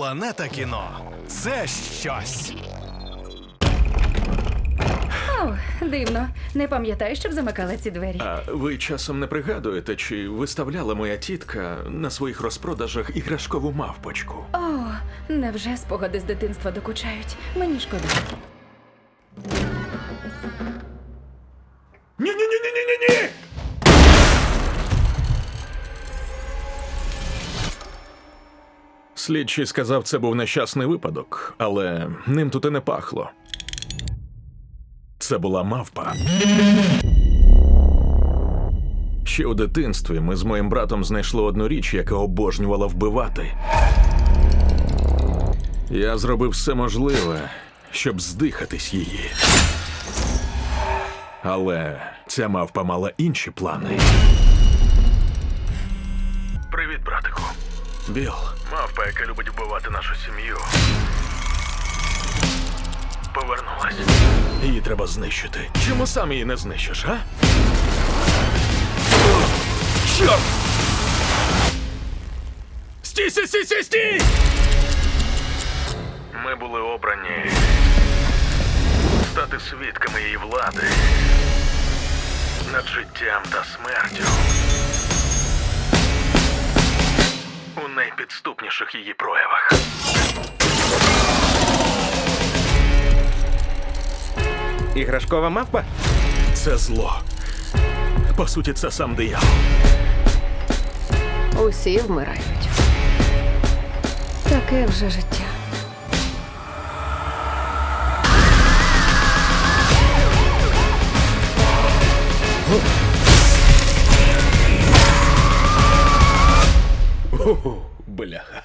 Планета кіно це щось. О, дивно. Не пам'ятаю, щоб замикала ці двері. А ви часом не пригадуєте, чи виставляла моя тітка на своїх розпродажах іграшкову мавпочку? О, невже спогади з дитинства докучають? Мені шкода. Слідчий сказав, це був нещасний випадок, але ним тут і не пахло. Це була мавпа. Ще у дитинстві ми з моїм братом знайшли одну річ, яка обожнювала вбивати. Я зробив все можливе, щоб здихатись її. Але ця мавпа мала інші плани. Привіт, братику. Біл. Мавпа, яка любить вбивати нашу сім'ю. Повернулась. Її треба знищити. Чому сам її не знищиш, а? Чорт! Стій, стій, стій, стій, стій! Ми були обрані стати свідками її влади над життям та смертю. Найпідступніших її проявах. Іграшкова мавпа? Це зло. По суті, це сам диявол. Усі вмирають. Таке вже життя. Бляха.